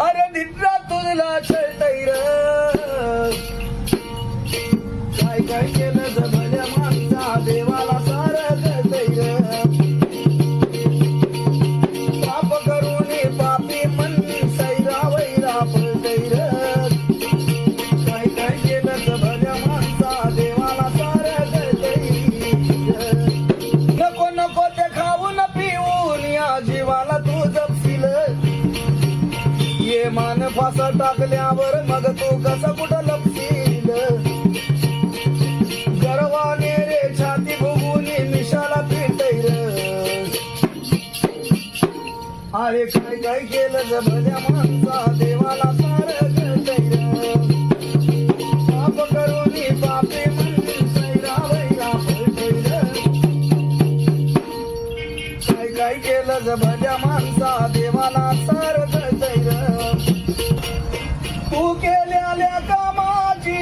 अरे निद्रा तुझला चळतैर काय काय के फासा टाकल्यावर मग तू कसा कुठं लपशील? गर्वाने रे छाती भुगुनी मिशाला पिटैर अरे काय काय केलं ग भल्या माणसा देवाला सार कळतैर पाप करुनी पापे म्हणून सैरा काय काय केलं ग भल्या माणसा देवाला सार तू केलेल्या कामाची.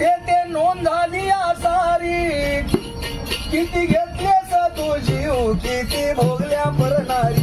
ते नोंद झाली सारी किती घेतलेस तू जीव किती भोगल्या परणारी